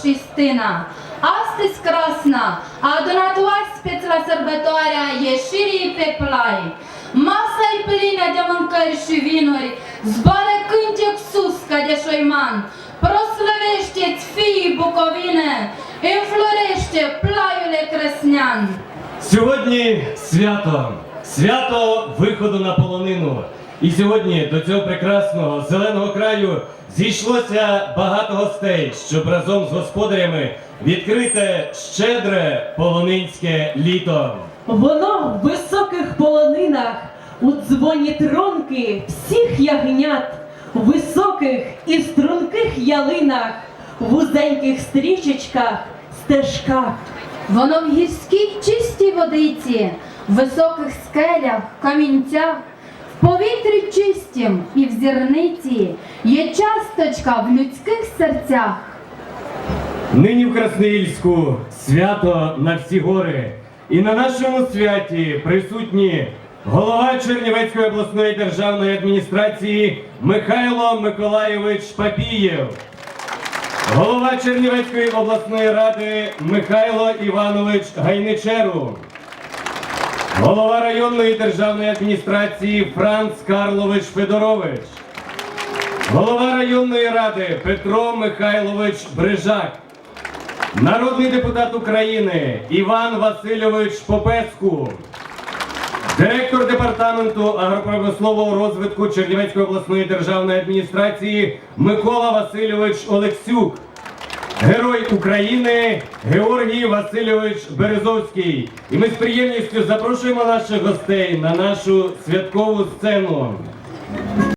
Șistina. Astăzi crasna a adunat oaspeți la sărbătoarea ieșirii pe plai. Masa e plină de mâncări și vinuri, zboară cântec sus ca de șoiman. Proslăvește-ți fiii Bucovine, înflorește plaiule Краснян. Сьогодні свято, свято виходу на полонину. І сьогодні до цього прекрасного зеленого краю зійшлося багато гостей, щоб разом з господарями відкрити щедре полонинське літо. Воно в високих полонинах, у дзвоні тронки всіх ягнят, в високих і струнких ялинах, в вузеньких стрічечках, стежках. Воно в гірській чистій водиці, в високих скелях, камінцях, повітрі чистім і в зірниці є часточка в людських серцях. Нині в Красноїльську свято на всі гори. І на нашому святі присутні голова Чернівецької обласної державної адміністрації Михайло Миколайович Папієв, голова Чернівецької обласної ради Михайло Іванович Гайничеру, голова районної державної адміністрації Франц Карлович Федорович. Голова районної ради Петро Михайлович Брижак, народний депутат України Іван Васильович Попеску, директор департаменту агропромислового розвитку Чернівецької обласної державної адміністрації Микола Васильович Олексюк, Герой України Георгій Васильович Березовський. І ми з приємністю запрошуємо наших гостей на нашу святкову сцену.